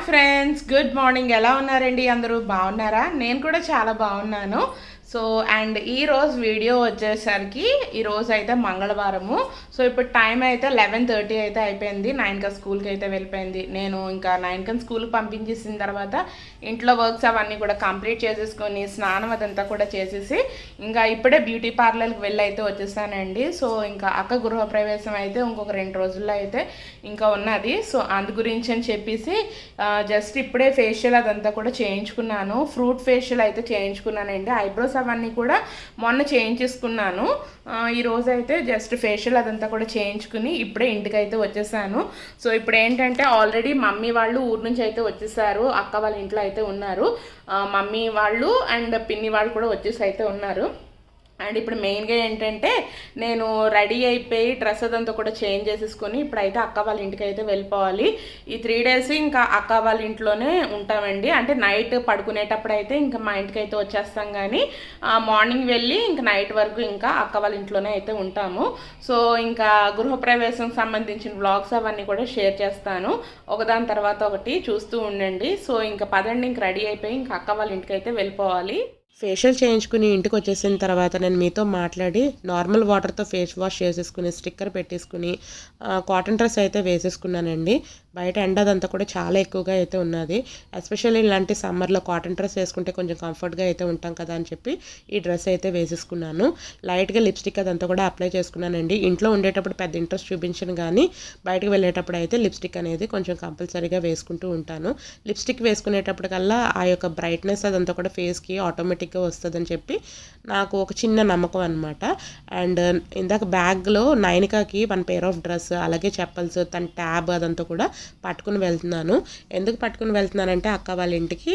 Hi friends good morning. ఎలా ఉన్నారండి అందరూ? బాగున్నారా? నేను కూడా చాలా బాగున్నాను. సో అండ్ ఈ రోజు వీడియో వచ్చేసరికి ఈరోజు అయితే మంగళవారము. సో ఇప్పుడు టైం అయితే లెవెన్ థర్టీ అయితే అయిపోయింది. నైన్కి స్కూల్కి అయితే వెళ్ళిపోయింది. నేను ఇంకా నైన్కి స్కూల్కి పంపించేసిన తర్వాత ఇంట్లో వర్క్స్ అవన్నీ కూడా కంప్లీట్ చేసేసుకొని స్నానం అదంతా కూడా చేసేసి ఇంకా ఇప్పుడే బ్యూటీ పార్లర్కి వెళ్ళి అయితే వచ్చేసానండి. సో ఇంకా అక్క గృహప్రవేశం అయితే ఇంకొక రెండు రోజుల్లో అయితే ఇంకా ఉన్నది. సో అందు గురించి అని చెప్పేసి జస్ట్ ఇప్పుడే ఫేషియల్ అదంతా కూడా చేయించుకున్నాను. ఫ్రూట్ ఫేషియల్ అయితే చేయించుకున్నానండి. ఐబ్రోస్ అవన్నీ కూడా మొన్న చేయించేసుకున్నాను. ఈరోజు అయితే జస్ట్ ఫేషియల్ అదంతా కూడా చేయించుకుని ఇప్పుడే ఇంటికి అయితే వచ్చేసాను. సో ఇప్పుడు ఏంటంటే ఆల్రెడీ మమ్మీ వాళ్ళు ఊరు నుంచి అయితే వచ్చేసారు. అక్క వాళ్ళ ఇంట్లో అయితే ఉన్నారు. మమ్మీ వాళ్ళు అండ్ పిన్ని వాళ్ళు కూడా వచ్చేసి అయితే ఉన్నారు. అండ్ ఇప్పుడు మెయిన్గా ఏంటంటే నేను రెడీ అయిపోయి డ్రెస్ అదంతా కూడా చేంజ్ చేసేసుకొని ఇప్పుడైతే అక్క వాళ్ళ ఇంటికి అయితే వెళ్ళిపోవాలి. ఈ త్రీ డేస్ ఇంకా అక్క వాళ్ళ ఇంట్లోనే ఉంటామండి. అంటే నైట్ పడుకునేటప్పుడు అయితే ఇంకా మా ఇంటికి అయితే వచ్చేస్తాం కానీ మార్నింగ్ వెళ్ళి ఇంకా నైట్ వరకు ఇంకా అక్క వాళ్ళ ఇంట్లోనే అయితే ఉంటాము. సో ఇంకా గృహప్రవేశం సంబంధించిన బ్లాగ్స్ అవన్నీ కూడా షేర్ చేస్తాను. ఒకదాని తర్వాత ఒకటి చూస్తూ ఉండండి. సో ఇంకా పదండి ఇంక రెడీ అయిపోయి ఇంకా అక్క వాళ్ళ ఇంటికి అయితే వెళ్ళిపోవాలి. ఫేషియల్ చేయించుకుని ఇంటికి వచ్చేసిన తర్వాత నేను మీతో మాట్లాడి నార్మల్ వాటర్తో ఫేస్ వాష్ చేసేసుకుని స్టిక్కర్ పెట్టేసుకుని కాటన్ డ్రెస్ అయితే వేసేసుకున్నానండి. బయట ఎండ అదంతా కూడా చాలా ఎక్కువగా అయితే ఉన్నది. ఎస్పెషల్లీ ఇలాంటి సమ్మర్లో కాటన్ డ్రెస్ వేసుకుంటే కొంచెం కంఫర్ట్గా అయితే ఉంటాం కదా అని చెప్పి ఈ డ్రెస్ అయితే వేసేసుకున్నాను. లైట్గా లిప్స్టిక్ అదంతా కూడా అప్లై చేసుకున్నానండి. ఇంట్లో ఉండేటప్పుడు పెద్ద ఇంట్రెస్ట్ చూపించను కానీ బయటకు వెళ్ళేటప్పుడు అయితే లిప్స్టిక్ అనేది కొంచెం కంపల్సరీగా వేసుకుంటూ ఉంటాను. లిప్స్టిక్ వేసుకునేటప్పటికల్లా ఆ యొక్క బ్రైట్నెస్ అదంతా కూడా ఫేస్కి ఆటోమేటిక్గా వస్తుందని చెప్పి నాకు ఒక చిన్న నమ్మకం అనమాట అండ్ ఇందాక బ్యాగ్లో నైనికాకి వన్ పేర్ ఆఫ్ డ్రెస్ అలాగే చెప్పల్స్ తన ట్యాబ్ అదంతా కూడా పట్టుకుని వెళ్తున్నాను. ఎందుకు పట్టుకుని వెళ్తున్నానంటే అక్క వాళ్ళ ఇంటికి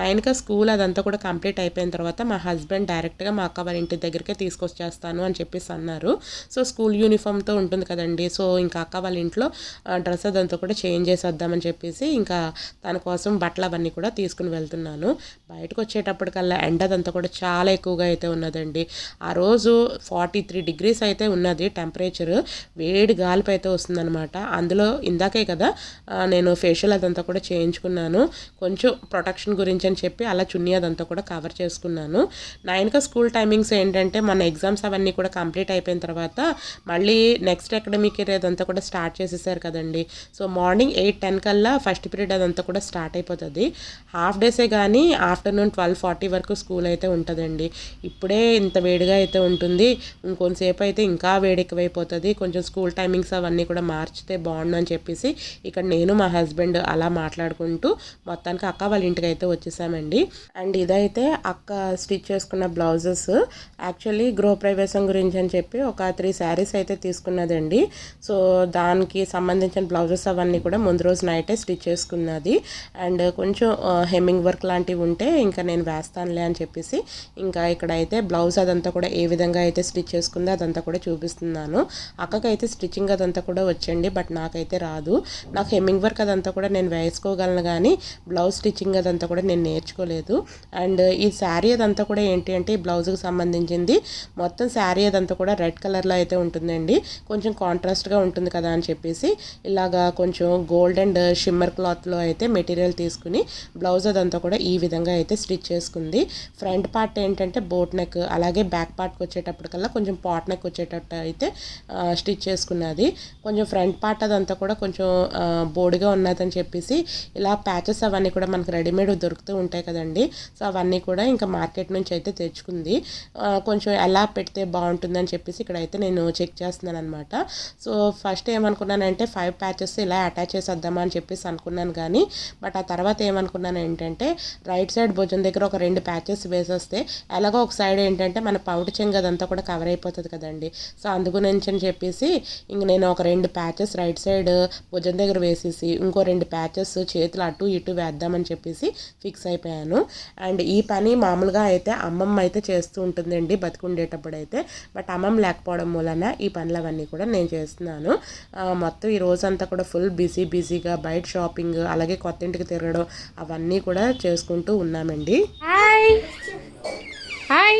నైనిక స్కూల్ అదంతా కూడా కంప్లీట్ అయిపోయిన తర్వాత మా హస్బెండ్ డైరెక్ట్గా మా అక్క వాళ్ళ ఇంటి దగ్గరికే తీసుకొచ్చేస్తాను అని చెప్పేసి అన్నారు. సో స్కూల్ యూనిఫామ్తో ఉంటుంది కదండి సో ఇంకా అక్క వాళ్ళ ఇంట్లో డ్రెస్ అదంతా కూడా చేంజ్ చేసేద్దామని చెప్పేసి ఇంకా తన కోసం బట్టలు అవన్నీ కూడా తీసుకుని వెళ్తున్నాను. బయటకు వచ్చేటప్పటికల్లా ఎండ అదంతా కూడా చాలా ఎక్కువగా అయితే ఉన్నదండి. ఆ రోజు ఫార్టీ త్రీ డిగ్రీస్ అయితే ఉన్నది టెంపరేచర్. వేడి గాలిపై అయితే వస్తుందనమాట అందులో ఇందాకే కదా నేను ఫేషియల్ అదంతా కూడా చేయించుకున్నాను. కొంచెం ప్రొటెక్షన్ గురించి అని చెప్పి అలా చున్నీ అదంతా కూడా కవర్ చేసుకున్నాను. నైన్కా స్కూల్ టైమింగ్స్ ఏంటంటే మన ఎగ్జామ్స్ అవన్నీ కూడా కంప్లీట్ అయిపోయిన తర్వాత మళ్ళీ నెక్స్ట్ అకాడమిక్ ఇయర్ అదంతా కూడా స్టార్ట్ చేసేసారు కదండి. సో మార్నింగ్ ఎయిట్ టెన్ కల్లా ఫస్ట్ పీరియడ్ అదంతా కూడా స్టార్ట్ అయిపోతుంది. హాఫ్ డేసే కానీ ఆఫ్టర్నూన్ ట్వెల్వ్ ఫార్టీ వరకు స్కూల్ అయితే ఉంటుందండి. ఇప్పుడే ఇంత వేడిగా అయితే ఉంటుంది. ఇంకొంతసేపు అయితే ఇంకా వేడి ఎక్కువైపోతుంది. కొంచెం స్కూల్ టైమింగ్స్ అవన్నీ కూడా మార్చితే బాగుండు అని చెప్పేసి ఇక్కడ నేను మా హస్బెండ్ అలా మాట్లాడుకుంటూ మొత్తానికి అక్క వాళ్ళ ఇంటికి అయితే వచ్చేసామండి. అండ్ ఇదైతే అక్క స్టిచ్ చేసుకున్న బ్లౌజెస్. యాక్చువల్లీ గృహప్రవేశం గురించి అని చెప్పి ఒక త్రీ శారీస్ అయితే తీసుకున్నదండి. సో దానికి సంబంధించిన బ్లౌజెస్ అవన్నీ కూడా ముందు రోజు నైటే స్టిచ్ చేసుకున్నది. అండ్ కొంచెం హెమ్మింగ్ వర్క్ లాంటివి ఉంటే ఇంకా నేను వేస్తానులే అని చెప్పి చెప్పేసి ఇంకా ఇక్కడ అయితే బ్లౌజ్ అదంతా కూడా ఏ విధంగా అయితే స్టిచ్ చేసుకుందో అదంతా కూడా చూపిస్తున్నాను. అక్కకైతే స్టిచ్చింగ్ అదంతా కూడా వచ్చండి బట్ నాకైతే రాదు. నాకు హెమ్మింగ్ వర్క్ అదంతా కూడా నేను వేసుకోగలను కానీ బ్లౌజ్ స్టిచ్చింగ్ అదంతా కూడా నేను నేర్చుకోలేదు. అండ్ ఈ శారీ అదంతా కూడా ఏంటి అంటే ఈ బ్లౌజ్కి సంబంధించింది. మొత్తం శారీ అదంతా కూడా రెడ్ కలర్లో అయితే ఉంటుందండి. కొంచెం కాంట్రాస్ట్గా ఉంటుంది కదా అని చెప్పేసి ఇలాగా కొంచెం గోల్డ్ అండ్ షిమ్మర్ క్లాత్లో అయితే మెటీరియల్ తీసుకుని బ్లౌజ్ అదంతా కూడా ఈ విధంగా అయితే స్టిచ్ చేసుకుంది. ఫ్రంట్ పార్ట్ ఏంటంటే బోట్ నెక్ అలాగే బ్యాక్ పార్ట్కి వచ్చేటప్పటికల్లా కొంచెం పాట్ నెక్ వచ్చేటట్టు అయితే స్టిచ్ చేసుకున్నది. కొంచెం ఫ్రంట్ పార్ట్ అదంతా కూడా కొంచెం బోర్డుగా బోడిగా ఉన్నదని చెప్పేసి ఇలా ప్యాచెస్ అవన్నీ కూడా మనకు రెడీమేడ్ దొరుకుతూ ఉంటాయి కదండి. సో అవన్నీ కూడా ఇంకా మార్కెట్ నుంచి అయితే తెచ్చుకుంది. కొంచెం ఎలా పెడితే బాగుంటుందని చెప్పేసి ఇక్కడైతే నేను చెక్ చేస్తున్నాను అనమాట సో ఫస్ట్ ఏమనుకున్నానంటే ఫైవ్ ప్యాచెస్ ఇలా అటాచ్ చేసేద్దామా అని చెప్పేసి అనుకున్నాను కానీ బట్ ఆ తర్వాత ఏమనుకున్నాను ఏంటంటే రైట్ సైడ్ భుజం దగ్గర ఒక రెండు ప్యాచెస్ వేసేస్తే ఎలాగో ఒక సైడ్ ఏంటంటే మన పౌటి చెంగు అదంతా కూడా కవర్ అయిపోతుంది కదండి. సో అందుగురించి అని చెప్పేసి ఇంక నేను ఒక రెండు ప్యాచెస్ రైట్ సైడ్ భుజం దగ్గర వేసేసి ఇంకో రెండు ప్యాచెస్ చేతులు అటు ఇటు వేద్దామని చెప్పేసి ఫిక్స్ అయిపోయాను. అండ్ ఈ పని మామూలుగా అయితే అమ్మమ్మ అయితే చేస్తూ ఉంటుందండి బతికుండేటప్పుడు అయితే. బట్ అమ్మమ్మ లేకపోవడం మూలన ఈ పనులు అవన్నీ కూడా నేను చేస్తున్నాను. మొత్తం ఈ రోజంతా కూడా ఫుల్ బిజీ బిజీగా బయట షాపింగ్ అలాగే కొత్త ఇంటికి తిరగడం అవన్నీ కూడా చేసుకుంటూ ఉన్నామండి. హాయ్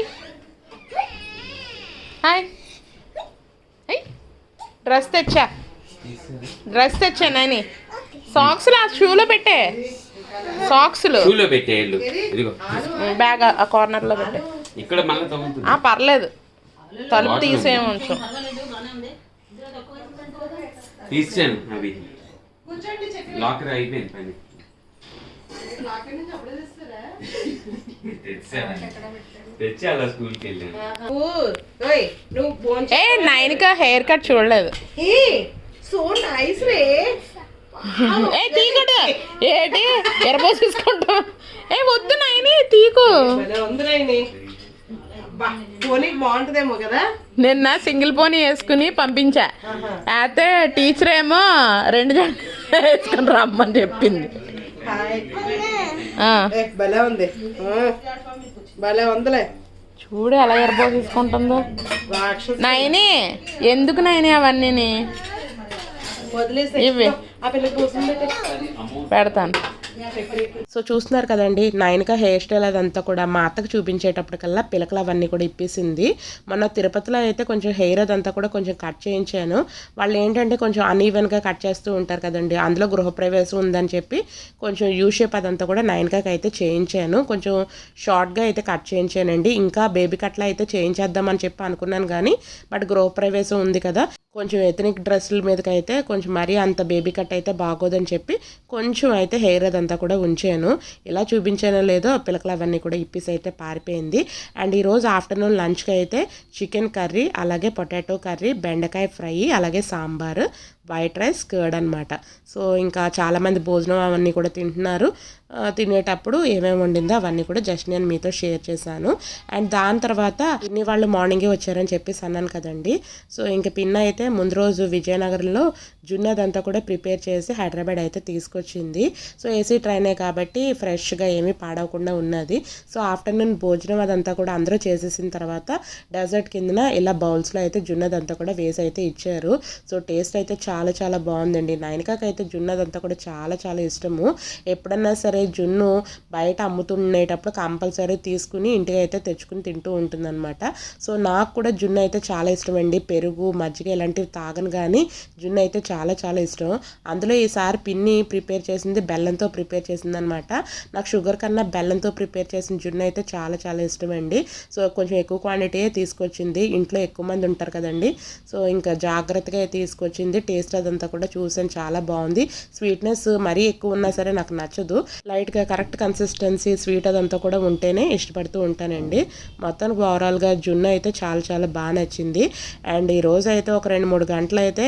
హాయ్ హాయ్ డ్రెస్ తెచ్చా. డ్రెస్ తెచ్చా నాని. సాక్స్ లా షూలో పెట్టే. సాక్స్లు షూలో పెట్టేళ్ళు ఇదిగో. బ్యాగ్ ఆ కార్నర్లో పెట్టే. ఇక్కడ మళ్ళీ ఆ పర్లేదు. తలుపు తీసే ఉంచు. తీసాను అవి. లాకర్ అయిపోయింది పని. స్కూల్కి వెళ్ళాను ఏ నైన్క హెయిర్ కట్ చూడలేదు. సో నైస్ రే. ఏ తీకడు. ఏంటి? ఎరబోసి తీసుకుంటాం ఏ వద్దు నాయని తీకు. బాగుంటుందేమో కదా. నిన్న సింగిల్ పోనీ వేసుకుని పంపించా. అయితే టీచర్ ఏమో రెండు జంట వేసుకుని రమ్మని చెప్పింది. భలే ఉంది. భలే ఉందిలే. చూడు ఎలా ఎరబోసి తీసుకుంటుందో. నాయని ఎందుకు నాయని అవన్నీ ఇవి పెడతాను. సో చూస్తున్నారు కదండి నైన్క హెయిర్ స్టైల్ అదంతా కూడా మా అత్తకు చూపించేటప్పటికల్లా పిలకలు అవన్నీ కూడా ఇప్పేసింది. మొన్న తిరుపతిలో అయితే కొంచెం హెయిర్ అదంతా కూడా కొంచెం కట్ చేయించాను. వాళ్ళు ఏంటంటే కొంచెం అన్ఈవెన్గా కట్ చేస్తూ ఉంటారు కదండి అందులో గృహప్రవేశం ఉందని చెప్పి కొంచెం యూ షేప్ అదంతా కూడా నైన్కాకి అయితే చేయించాను. కొంచెం షార్ట్గా అయితే కట్ చేయించానండి. ఇంకా బేబీ కట్లా అయితే చేయించేద్దామని చెప్పి అనుకున్నాను కానీ బట్ గృహప్రవేశం ఉంది కదా కొంచెం ఎథనిక్ డ్రెస్సుల మీదకి అయితే కొంచెం మరీ అంత బేబీ కట్ అయితే బాగోదని చెప్పి కొంచెం అయితే హెయిర్ అదంతా కూడా ఉంచాను. ఇలా చూపించానో లేదో పిలకలు అవన్నీ కూడా ఇప్పేసి అయితే పారిపోయింది. అండ్ ఈరోజు ఆఫ్టర్నూన్ లంచ్కి అయితే చికెన్ కర్రీ అలాగే పొటాటో కర్రీ బెండకాయ ఫ్రై అలాగే సాంబారు. వైట్ రైస్ కర్డ్ అనమాట సో ఇంకా చాలామంది భోజనం అవన్నీ కూడా తింటున్నారు. తినేటప్పుడు ఏమేమి వండిందో అవన్నీ కూడా జస్ట్ నేను మీతో షేర్ చేశాను. అండ్ దాని తర్వాత పిన్ని వాళ్ళు మార్నింగే వచ్చారని చెప్పేసి అన్నాను కదండి. సో ఇంకా పిన్న అయితే ముందు రోజు విజయనగరంలో జున్ను అదంతా కూడా ప్రిపేర్ చేసి హైదరాబాద్ అయితే తీసుకొచ్చింది. సో ఏసీ ట్రైనే కాబట్టి ఫ్రెష్గా ఏమీ పాడవకుండా ఉన్నది. సో ఆఫ్టర్నూన్ భోజనం అదంతా కూడా అందరూ చేసేసిన తర్వాత డెజర్ట్ కిందన ఇలా బౌల్స్లో అయితే జున్నదంతా కూడా వేసి అయితే ఇచ్చారు. సో టేస్ట్ అయితే చాలా చాలా చాలా బాగుందండి. నైన్కాకి అయితే జున్ను అదంతా కూడా చాలా చాలా ఇష్టము. ఎప్పుడన్నా సరే జున్ను బయట అమ్ముతుండేటప్పుడు కంపల్సరీ తీసుకుని ఇంటికి అయితే తెచ్చుకుని తింటూ ఉంటుందన్నమాట. సో నాకు కూడా జున్ను అయితే చాలా ఇష్టం అండి పెరుగు మజ్జిగ ఇలాంటివి తాగను కానీ జున్ను అయితే చాలా చాలా ఇష్టం. అందులో ఈసారి పిన్ని ప్రిపేర్ చేసింది బెల్లంతో ప్రిపేర్ చేసింది అనమాట నాకు షుగర్ కన్నా బెల్లంతో ప్రిపేర్ చేసిన జున్ను అయితే చాలా చాలా ఇష్టం అండి సో కొంచెం ఎక్కువ క్వాంటిటీయే తీసుకొచ్చింది. ఇంట్లో ఎక్కువ మంది ఉంటారు కదండి. సో ఇంకా జాగ్రత్తగా తీసుకొచ్చింది. టేస్ట్ అదంతా కూడా చూసాను చాలా బాగుంది. స్వీట్నెస్ మరీ ఎక్కువ ఉన్నా సరే నాకు నచ్చదు. లైట్గా కరెక్ట్ కన్సిస్టెన్సీ స్వీట్ అదంతా కూడా ఉంటేనే ఇష్టపడుతూ ఉంటానండి. మొత్తానికి ఓవరాల్గా జున్ను అయితే చాలా చాలా బాగా నచ్చింది. అండ్ ఈ అయితే ఒక రెండు మూడు గంటలు అయితే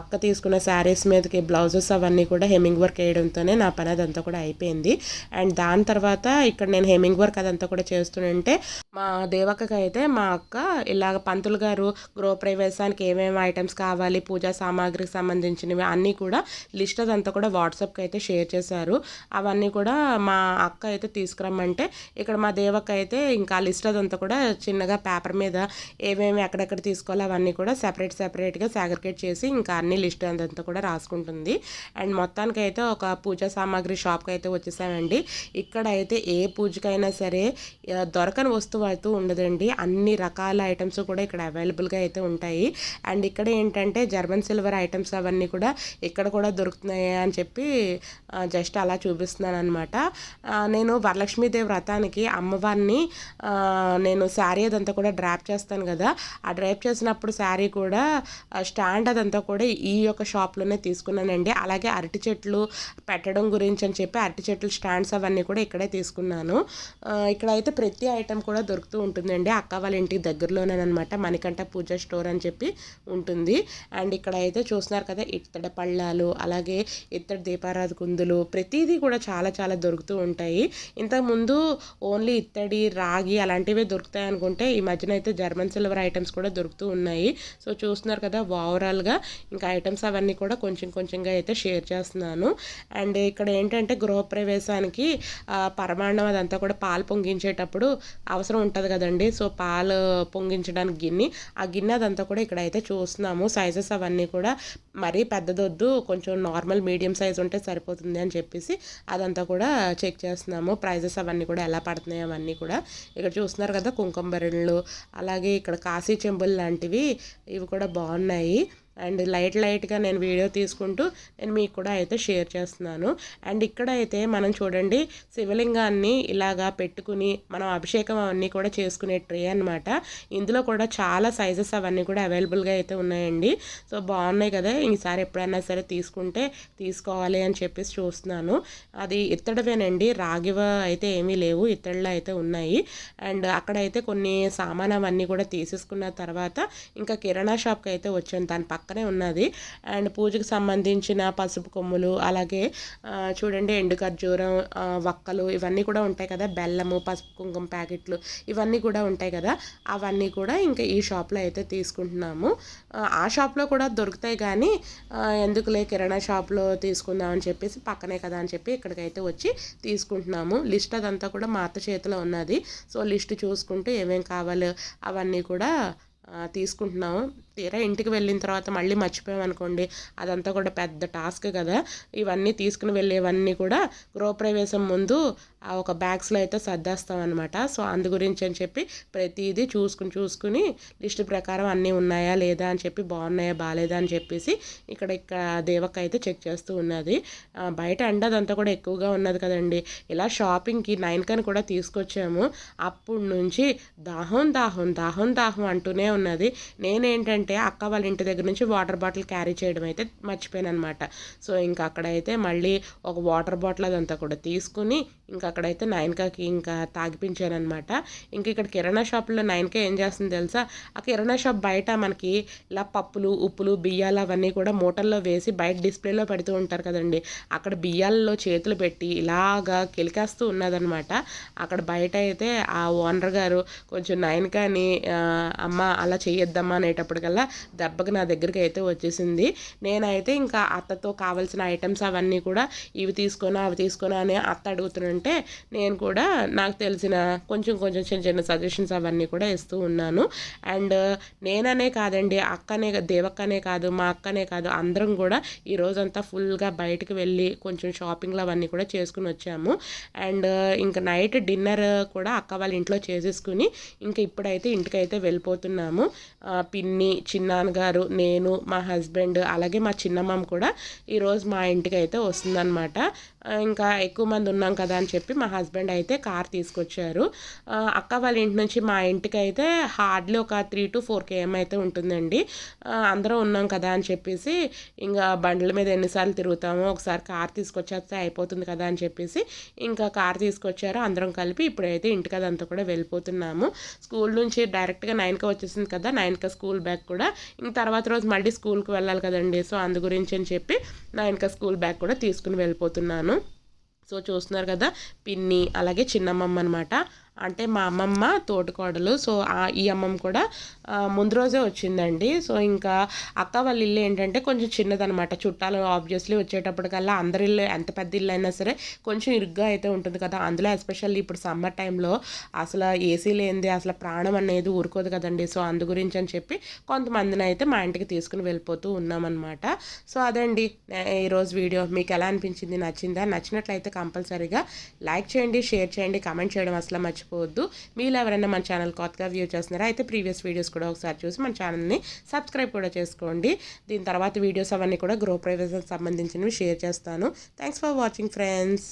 అక్క తీసుకున్న శారీస్ మీదకి బ్లౌజెస్ అవన్నీ కూడా హెమింగ్ వర్క్ వేయడంతోనే నా పని అదంతా కూడా అయిపోయింది. అండ్ దాని తర్వాత ఇక్కడ నేను హెమింగ్ వర్క్ అదంతా కూడా చేస్తుంటే మా దేవక్కకి అయితే మా అక్క ఇలాగ పంతులు గారు గృహప్రవేశానికి ఏమేమి ఐటమ్స్ కావాలి పూజా సామాగ్రికి సంబంధించినవి అన్నీ కూడా లిస్ట్ అదంతా కూడా వాట్సాప్కి అయితే షేర్ చేశారు. అవన్నీ కూడా మా అక్క అయితే తీసుకురమ్మంటే ఇక్కడ మా దేవక్క అయితే ఇంకా లిస్ట్ అదంతా కూడా చిన్నగా పేపర్ మీద ఏమేమి ఎక్కడెక్కడ తీసుకోవాలో అవన్నీ కూడా సెపరేట్ సెపరేట్గా సాగ్రిగేట్ చేసి ఇంకా అన్ని లిస్ట్ అదంతా కూడా రాసుకుంటుంది. అండ్ మొత్తానికి అయితే ఒక పూజా సామాగ్రి షాప్కి అయితే వచ్చేసామండి. ఇక్కడ అయితే ఏ పూజకైనా సరే దొరకని వస్తువు అయితే ఉండదండి. అన్ని రకాల ఐటమ్స్ కూడా ఇక్కడ అవైలబుల్గా అయితే ఉంటాయి. అండ్ ఇక్కడ ఏంటంటే జర్మన్ సిల్వర్ ఐటమ్స్ అవన్నీ కూడా ఇక్కడ కూడా దొరుకుతున్నాయి అని చెప్పి జస్ట్ అలా చూపిస్తున్నాను అనమాట నేను వరలక్ష్మీదేవి వ్రతానికి అమ్మవారిని నేను శారీ అదంతా కూడా డ్రాప్ చేస్తాను కదా. ఆ డ్రాప్ చేసినప్పుడు శారీ కూడా స్టాండ్ అదంతా కూడా ఈ యొక్క షాప్లోనే తీసుకున్నానండి. అలాగే అరటి చెట్లు పెట్టడం గురించి అని చెప్పి అరటి చెట్లు స్టాండ్స్ అవన్నీ కూడా ఇక్కడే తీసుకున్నాను. ఇక్కడ అయితే ప్రతి ఐటెం కూడా దొరుకుతూ ఉంటుందండి. అక్క వాళ్ళ ఇంటికి దగ్గరలోనేనమాట మణికంఠ పూజ స్టోర్ అని చెప్పి ఉంటుంది. అండ్ ఇక్కడ అయితే చూస్తున్నారు కదా ఇత్తడి పళ్ళాలు అలాగే ఇత్తడి దీపారాధ కుందులు ప్రతిదీ కూడా చాలా చాలా దొరుకుతూ ఉంటాయి. ఇంతకుముందు ఓన్లీ ఇత్తడి రాగి అలాంటివే దొరుకుతాయి అనుకుంటే ఈ మధ్యన అయితే జర్మన్ సిల్వర్ ఐటమ్స్ కూడా దొరుకుతూ ఉన్నాయి. సో చూస్తున్నారు కదా ఓవరాల్గా ఇంకా ఐటమ్స్ అవన్నీ కూడా కొంచెం కొంచెంగా అయితే షేర్ చేస్తున్నాను. అండ్ ఇక్కడ ఏంటంటే గృహప్రవేశానికి పరమాండం అదంతా కూడా పాలు పొంగించేటప్పుడు అవసరం ఉంటుంది కదండి. సో పాలు పొంగించడానికి గిన్నె ఆ గిన్నె అదంతా కూడా ఇక్కడ అయితే చూస్తున్నాము. సైజెస్ అవన్నీ కూడా మరీ పెద్దదొద్దు కొంచెం నార్మల్ మీడియం సైజ్ ఉంటే సరిపోతుంది అని చెప్పేసి అదంతా కూడా చెక్ చేస్తున్నాము. ప్రైజెస్ అవన్నీ కూడా ఎలా పడుతున్నాయి అవన్నీ కూడా. ఇక్కడ చూస్తున్నారు కదా కుంకుమ బెరళ్ళు అలాగే ఇక్కడ కాశీ చెంబులు లాంటివి ఇవి కూడా బాగున్నాయి. అండ్ లైట్ లైట్గా నేను వీడియో తీసుకుంటూ నేను మీకు కూడా అయితే షేర్ చేస్తున్నాను. అండ్ ఇక్కడ అయితే మనం చూడండి శివలింగాన్ని ఇలాగా పెట్టుకుని మనం అభిషేకం అవన్నీ కూడా చేసుకునే ట్రే అనమాట ఇందులో కూడా చాలా సైజెస్ అవన్నీ కూడా అవైలబుల్గా అయితే ఉన్నాయండి. సో బాగున్నాయి కదా. ఈసారి ఎప్పుడైనా సరే తీసుకుంటే తీసుకోవాలి అని చెప్పేసి చూస్తున్నాను. అది ఇత్తడివేనండి. రాగివ అయితే ఏమీ లేవు. ఇత్తడిలో అయితే ఉన్నాయి. అండ్ అక్కడైతే కొన్ని సామాన్ అవన్నీ కూడా తీసేసుకున్న తర్వాత ఇంకా కిరాణా షాప్కి అయితే వచ్చాను. దాని పక్కనే పక్కనే ఉన్నది. అండ్ పూజకు సంబంధించిన పసుపు కొమ్ములు అలాగే చూడండి ఎండు ఖర్జూరం వక్కలు ఇవన్నీ కూడా ఉంటాయి కదా. బెల్లము పసుపు కుంకుమ ప్యాకెట్లు ఇవన్నీ కూడా ఉంటాయి కదా. అవన్నీ కూడా ఇంకా ఈ షాప్లో అయితే తీసుకుంటున్నాము. ఆ, షాప్లో కూడా దొరుకుతాయి కానీ ఎందుకులే కిరాణా షాప్లో తీసుకుందాం అని చెప్పేసి పక్కనే కదా అని చెప్పి ఇక్కడికైతే వచ్చి తీసుకుంటున్నాము. లిస్ట్ అదంతా కూడా మా అత్త చేతిలో ఉన్నది. సో లిస్ట్ చూసుకుంటూ ఏమేం కావాలో అవన్నీ కూడా తీసుకుంటున్నాము. తీరా ఇంటికి వెళ్ళిన తర్వాత మళ్ళీ మర్చిపోయామనుకోండి అదంతా కూడా పెద్ద టాస్క్ కదా. ఇవన్నీ తీసుకుని వెళ్ళేవన్నీ కూడా గృహప్రవేశం ముందు ఆ ఒక బ్యాగ్స్లో అయితే సర్దేస్తాం అనమాట సో అందు గురించి అని చెప్పి ప్రతిదీ చూసుకుని చూసుకుని లిస్ట్ ప్రకారం అన్నీ ఉన్నాయా లేదా అని చెప్పి బాగున్నాయా బాగాలేదా అని చెప్పేసి ఇక్కడ ఇక్కడ దేవక్క అయితే చెక్ చేస్తూ ఉన్నది. బయట అండదంతా కూడా ఎక్కువగా ఉన్నది కదండి. ఇలా షాపింగ్కి నైన్ కని కూడా తీసుకొచ్చాము. అప్పుడు నుంచి దాహం దాహం దాహం దాహం అంటూనే ఉన్నది. నేనేంటంటే అక్క వాళ్ళ ఇంటి దగ్గర నుంచి వాటర్ బాటిల్ క్యారీ చేయడం అయితే మర్చిపోయాను అనమాట సో ఇంకా అక్కడైతే మళ్ళీ ఒక వాటర్ బాటిల్ అదంతా కూడా తీసుకుని ఇంకా అక్కడైతే నైన్కాకి ఇంకా తాగిపించాను అనమాట ఇంకా ఇక్కడ కిరాణా షాప్లో నైన్కా ఏం చేస్తుంది తెలుసా? ఆ కిరాణా షాప్ బయట మనకి ఇలా పప్పులు ఉప్పులు బియ్యాలు అవన్నీ కూడా మూటల్లో వేసి బయట డిస్ప్లేలో పెడుతూ ఉంటారు కదండి. అక్కడ బియ్యాలలో చేతులు పెట్టి ఇలాగా కెలికేస్తూ ఉన్నదనమాట అక్కడ బయట అయితే ఆ ఓనర్ గారు కొంచెం నైన్కాని అమ్మ అలా చేయొద్దమ్మా అనేటప్పటికల్లా దెబ్బకి నా దగ్గరికి అయితే వచ్చేసింది. నేనైతే ఇంకా అత్తతో కావాల్సిన ఐటమ్స్ అవన్నీ కూడా ఇవి తీసుకొని అవి తీసుకొని అని అత్త అడుగుతుంటే నేను కూడా నాకు తెలిసిన కొంచెం కొంచెం చిన్న చిన్న సజెషన్స్ అవన్నీ కూడా ఇస్తూ ఉన్నాను. అండ్ నేననే కాదండి అక్కనే దేవక్కనే కాదు మా అక్కనే కాదు అందరం కూడా ఈ రోజంతా ఫుల్గా బయటకు వెళ్ళి కొంచెం షాపింగ్లు అవన్నీ కూడా చేసుకుని వచ్చాము. అండ్ ఇంకా నైట్ డిన్నర్ కూడా అక్క వాళ్ళ ఇంట్లో చేసేసుకుని ఇంకా ఇప్పుడైతే ఇంటికైతే వెళ్ళిపోతున్నాము. పిన్ని చిన్నాన్నగారు నేను మా హస్బెండ్ అలాగే మా చిన్నమ్మ కూడా ఈరోజు మా ఇంటికి అయితే వస్తుందన్నమాట. ఇంకా ఎక్కువ మంది ఉన్నాం కదా అని చెప్పి మా హస్బెండ్ అయితే కార్ తీసుకొచ్చారు. అక్క వాళ్ళ ఇంటి నుంచి మా ఇంటికి అయితే హార్డ్లీ ఒక త్రీ టు ఫోర్ కేఎం అయితే ఉంటుందండి. అందరం ఉన్నాం కదా అని చెప్పేసి ఇంకా బండ్ల మీద ఎన్నిసార్లు తిరుగుతామో ఒకసారి కార్ తీసుకొచ్చేస్తే అయిపోతుంది కదా అని చెప్పేసి ఇంకా కార్ తీసుకొచ్చారు. అందరం కలిపి ఇప్పుడైతే ఇంటికి అదంతా కూడా వెళ్ళిపోతున్నాము. స్కూల్ నుంచి డైరెక్ట్గా నైన్కి వచ్చేసింది కదా నైన్కి స్కూల్ బ్యాగ్ కూడా. ఇంక తర్వాత రోజు మళ్ళీ స్కూల్కి వెళ్ళాలి కదండి. సో అందు గురించి అని చెప్పి నా వెనక స్కూల్ బ్యాగ్ కూడా తీసుకుని వెళ్ళిపోతున్నాను. సో చూస్తున్నారు కదా పిన్ని అలాగే చిన్నమ్మమ్మ అనమాట అంటే మా అమ్మమ్మ తోటకోడలు. సో ఈ అమ్మమ్మ కూడా ముందు రోజే వచ్చిందండి. సో ఇంకా అక్క వాళ్ళ ఇల్లు ఏంటంటే కొంచెం చిన్నదనమాట. చుట్టాలు ఆబ్వియస్లీ వచ్చేటప్పటికల్లా అందరి ఇల్లు ఎంత పెద్ద ఇల్లు అయినా సరే కొంచెం ఇరుగ్గా అయితే ఉంటుంది కదా. అందులో ఎస్పెషల్లీ ఇప్పుడు సమ్మర్ టైంలో అసలు ఏసీ లేనిది అసలు ప్రాణం అనేది ఊరుకోదు కదండి. సో అందు గురించి అని చెప్పి కొంతమందిని అయితే మా ఇంటికి తీసుకుని వెళ్ళిపోతూ ఉన్నామన్నమాట. సో అదండి. ఈరోజు వీడియో మీకు ఎలా అనిపించింది? నచ్చిందా? నచ్చినట్లయితే కంపల్సరీగా లైక్ చేయండి షేర్ చేయండి కమెంట్ చేయడం అసలు మర్చిపో మర్చిపోవద్దు. మీరు ఎవరైనా మన ఛానల్ కొత్తగా వ్యూ చేస్తున్నారా అయితే ప్రీవియస్ వీడియోస్ కూడా ఒకసారి చూసి మన ఛానల్ని సబ్స్క్రైబ్ కూడా చేసుకోండి. దీని తర్వాత వీడియోస్ అవన్నీ కూడా గృహ ప్రవేశం సంబంధించినవి షేర్ చేస్తాను. Thanks for watching friends